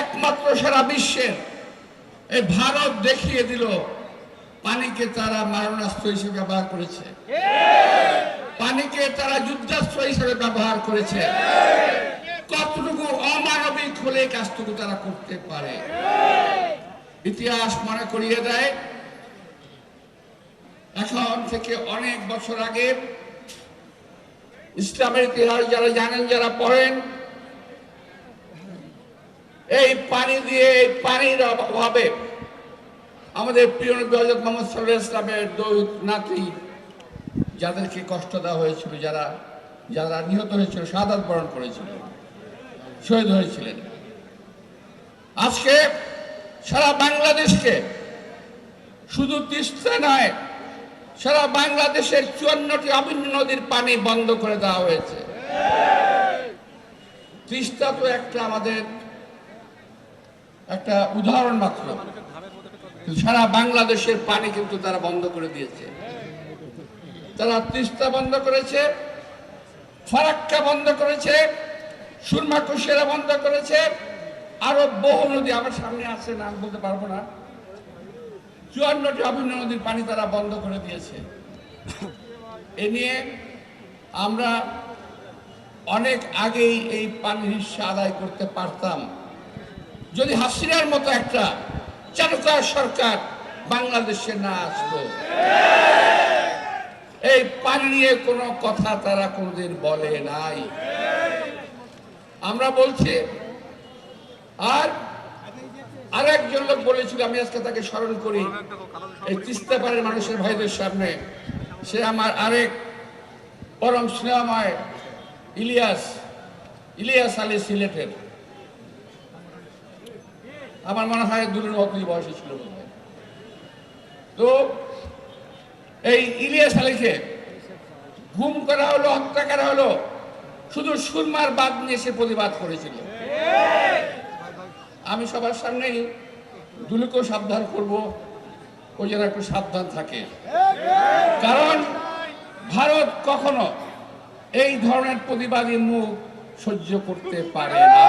একমাত্র সারা বিশ্বের। এই ভারত দেখিয়ে দিল পানিকে তারা মারণাস্ত্র হিসেবে ব্যবহার করেছে। পানিকে তারা যুদ্ধাস্ত্র হিসেবে ব্যবহার করেছে। কতটুকু অমানবিক হলে কাজটুকু তারা করতে পারে? ইতিহাস মনে করিয়ে দেয়, এখন থেকে অনেক বছর আগে ইসলামের ইতিহাস যারা জানেন, যারা পড়েন এই পানি দিয়ে, এই পানির অভাবে আমাদের প্রিয় নবী হযরত মোহাম্মদ আলাইহি ইসলামের দৌত নাতি, যাদেরকে কষ্ট দেওয়া হয়েছিল, যারা যারা নিহত হয়েছিল সাদাত বরণ করেছিল, শহীদ হয়েছিলেন। আজকে সারা বাংলাদেশকে শুধু তিস্তা নয়, সারা বাংলাদেশের চুয়ান্নটি অভিন্ন নদীর পানি বন্ধ করে দেওয়া হয়েছে। তিস্তা তো একটা আমাদের একটা উদাহরণ মাত্র। সারা বাংলাদেশের পানি কিন্তু তারা বন্ধ করে দিয়েছে। তারা তিস্তা বন্ধ করেছে, ফারাক্কা বন্ধ করেছে, সুরমা কুশিয়ারা বন্ধ করেছে, আরও বহু নদী আমার সামনে আছে নাম বলতে পারব না। চুয়ান্নটি অভিন্ন নদীর পানি তারা বন্ধ করে দিয়েছে। এ নিয়ে আমরা অনেক আগেই এই পানির হিস্সা আদায় করতে পারতাম। যদি হাসিনার মতো একটা চারুকার সরকার বাংলাদেশে না আসতো। এই পানি নিয়ে কোনো কথা তারা কোনোদিন বলে নাই। আমরা বলছি, আর আরেকজন লোক বলেছিল, আমি আজকে তাকে স্মরণ করি, এই তিস্তা পাড়ের মানুষের ভাইদের সামনে। সে আমার আরেক পরম স্নেহময় ইলিয়াস ইলিয়াস আলী সিলেটের। আমার মনে হয় দুজন অতি বয়সী ছিল তো এই ইলিয়াস আলীকে ঘুম করা হলো, হত্যা করা হলো, শুধু সুরমার বাদ নিয়ে সে প্রতিবাদ করেছিল। আমি সবার সামনেই দুলুকেও সাবধান করব ওই যেন একটু সাবধান থাকে। কারণ ভারত কখনো এই ধরনের প্রতিবাদী মুখ সহ্য করতে পারে না।